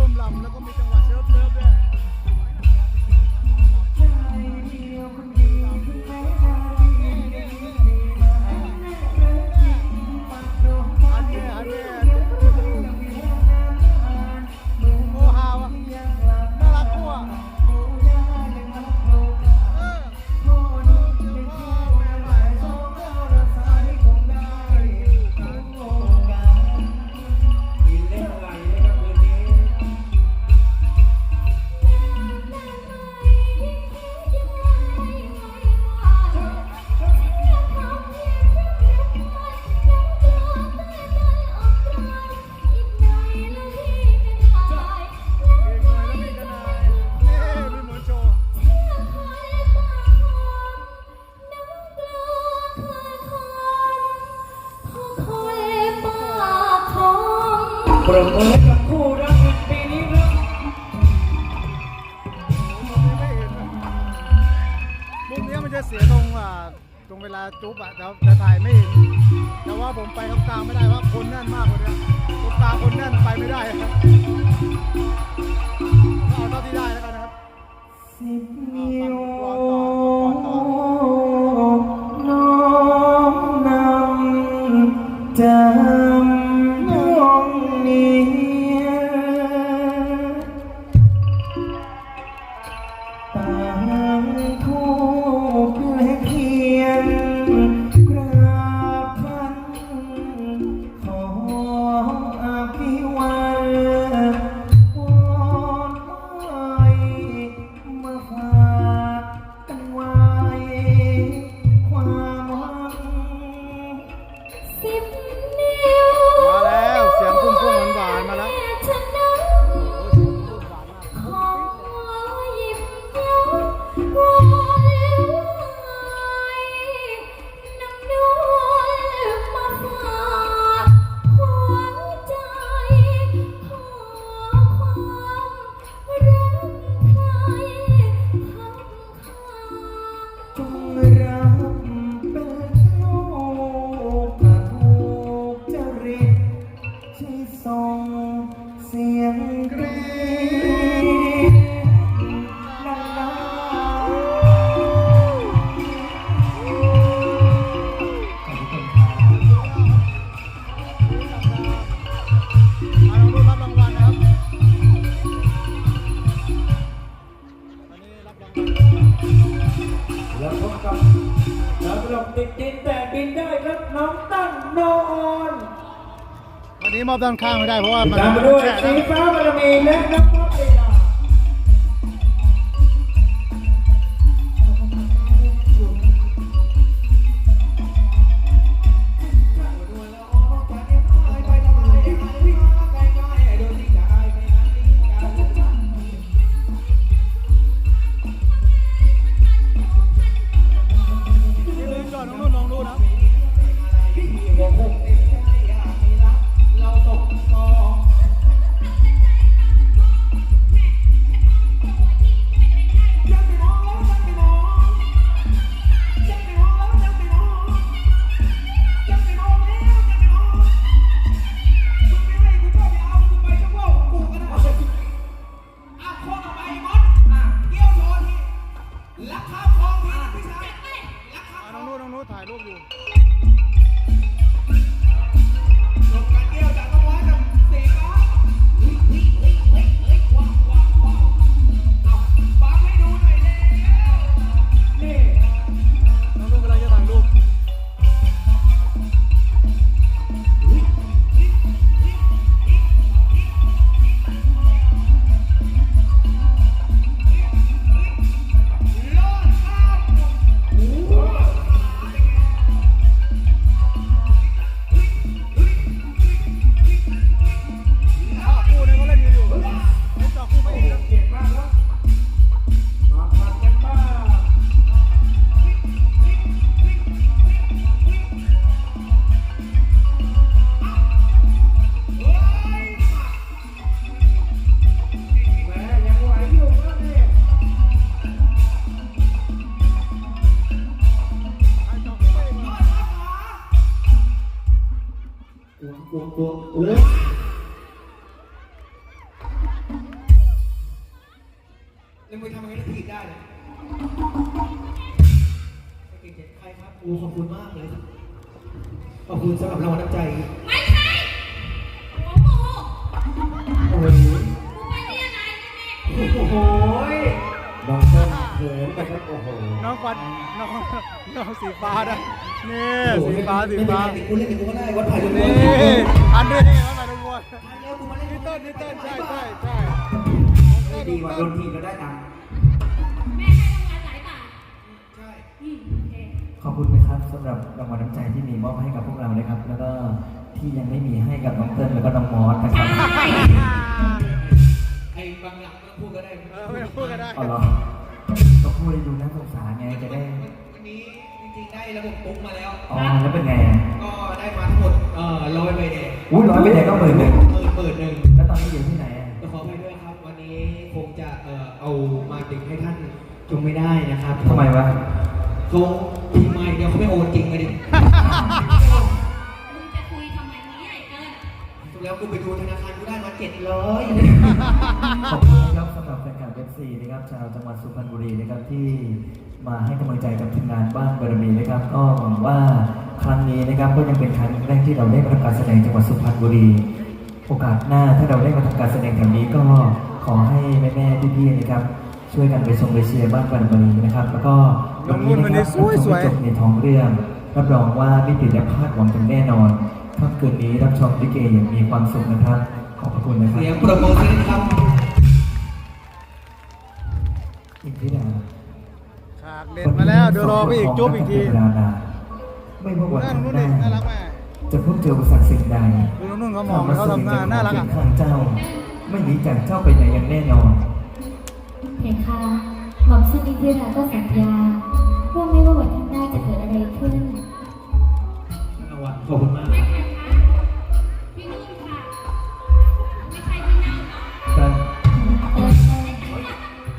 ปลื้มลำแล้วก็มีจังหวะเชิฟเลิฟด้วย มือให้กับคู่รักกันปีนี้ครับมุมนี้มันจะเสียตรงอ่าตรงเวลาจุ๊บอะแต่แต่ถ่ายไม่เห็นแต่ว่าผมไปตรงกลางไม่ได้ว่าคนแน่นมากเลยนะ มอบด้านข้างไม่ได้เพราะว่ามันตามมาด้วยแฉะสีนะฟ้าบารมีและน้อ ถ่ายรูปอยู่ แล้วมึงทำยังไงถึงผิดได้เลยเก่งๆใครครับโอ้ขอบคุณมากเลยขอบคุณสำหรับรางวัลน้ำใจ ไม่ใช่หัวหมูโอ้โหกูไปที่ไหนกันเนี่ยโอ้โหน้องต้นเขินนะครับโอ้โหน้องฟันน้องน้องสีฟ้านะนี่สีฟ้าสีฟ้าไม่เป็นไรติดกูเล่นกับกูก็ได้วัดไผ่ตรงนี้นี่อันนี้มาไปทุกคนแล้วกูมาเล่นนี่ต้นนี่ต้นใช่ใช่ใช่ ดีกว่าโดนทีแล้วได้ตังค์แม่ให้รางวัลหลายบาทใช่อืมโอเคขอบคุณนะครับสำหรับรางวัลน้ำใจที่มีมอบให้กับพวกเรานะครับ แล้วก็ที่ยังไม่มีให้กับน้องเติ้ลแล้วก็น้องมอสนะครับไอ้บางอย่างไม่ต้องพูดก็ได้เออไม่ต้องพูดก็ได้ เอาเหรอก็พูดให้ดูน่าสงสารไงจะได้วันนี้มีริงๆได้ระบบปุ๊กมาแล้ว อ๋อแล้วเป็นไงอะก็ได้มาทั้งหมดเอ่อร้อยใบแดงอุ้ยร้อยไปไหนก็หมื่นหนึ่งหมื่นหมื่นหนึ่งแล้วตอนนี้อยู่ที่ไหนอะ เอ่อเอามาดึงให้ท่านจงไม่ได้นะครับทำไมวะเขาทีมาอีกเดียวเขาไม่โอนจริงเลยดิมึงจะคุยทำไมเนี่ยไอ้เกินถูกแล้วกูไปดูธนาคารกูได้มาเจ็ดร้อยขอบคุณนะครับสำหรับแฟนคลับเอฟซีนะครับชาวจังหวัดสุพรรณบุรีนะครับที่มาให้กำลังใจกับทีมงานบ้านบารมีนะครับก็หวังว่าครั้งนี้นะครับก็ยังเป็นครั้งแรกที่เราได้มาทำการแสดงจังหวัดสุพรรณบุรี โอกาสหน้าถ้าเราได้มาทำการแสดงแถวนี้ก็ข อให้แม่ๆพี่ๆนะครับช่วยกันไปชมไปเชียร์บ้านบารมีนะครับ แล้วก็วันนี้นะครับน้องนุ่นวันนี้สวยๆจบในท้องเรื่อง รับรองว่าไม่ผิดและพลาดหวังกันแน่นอนค่ำคืนนี้รับชมลิเกอย่างมีความสุขนะครับ ขอบพระคุณนะครับเสียงโปรโมทเลยครับอินทิราฉากเด็ดมาแล้วเดี๋ยวรอไปอีกจุ๊บอีกทีไม่ว่าวันนั่นข้างนู่นหนี่น้าน่ารักแม่จะพบเจออุปสรรคสิ่งใดดูนู่นเขามองเขาทำหน้าน่ารักอะข้างเจ้า ไม่หนีจากเจ้าไปไหนอย่างแน่นอน เพคะหม่อมฉันอินทิราก็สัญญาว่าไม่ว่าวันข้างหน้าจะเกิดอะไรขึ้นเอาวะขอบคุณมากไม่ใครคะพี่นุ่นค่ะไม่ใช่พี่นั่งเนาะกันเออ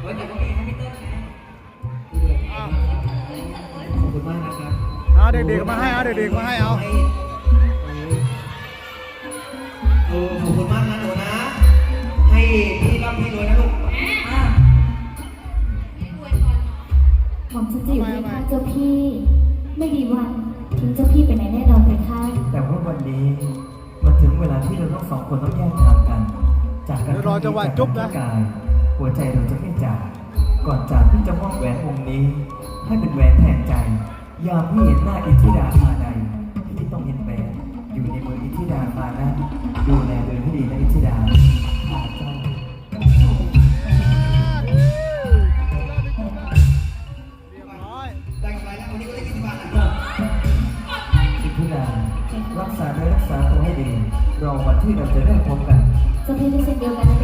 เฮ้ยแต่ก็มีให้พี่เติ้ลนะขอบคุณมากนะครับเอาเด็กๆมาให้เอาเด็กๆมาให้เอา เออขอบคุณ พี่ร่ำพี่รวยนะลูกอะหม่อมฉันจะอยู่ในข้างเจ้าพี่ ไม่มีวันทิ้งเจ้าพี่ไปไหนแน่นอนเพคะแต่ว่าวันนี้มันถึงเวลาที่เราทั้งสองคนต้องแยกทางกัน จากกันเดี๋ยวรอจังหวะจุ๊บนะ กายหัวใจเราจะไม่จาก ก่อนจากที่จะมอบแหวนวงนี้ ให้เป็นแหวนแทนใจ ยามที่เห็นหน้าอิทธิดาภาใดที่ต้องเห็นแหวนอยู่ในมืออิทธิดาภานั้นดูแลโดยให้ดีนะอิทธิ ที่เราจะได้พบกันเจ้าพี่ก็เช่นเดียวกัน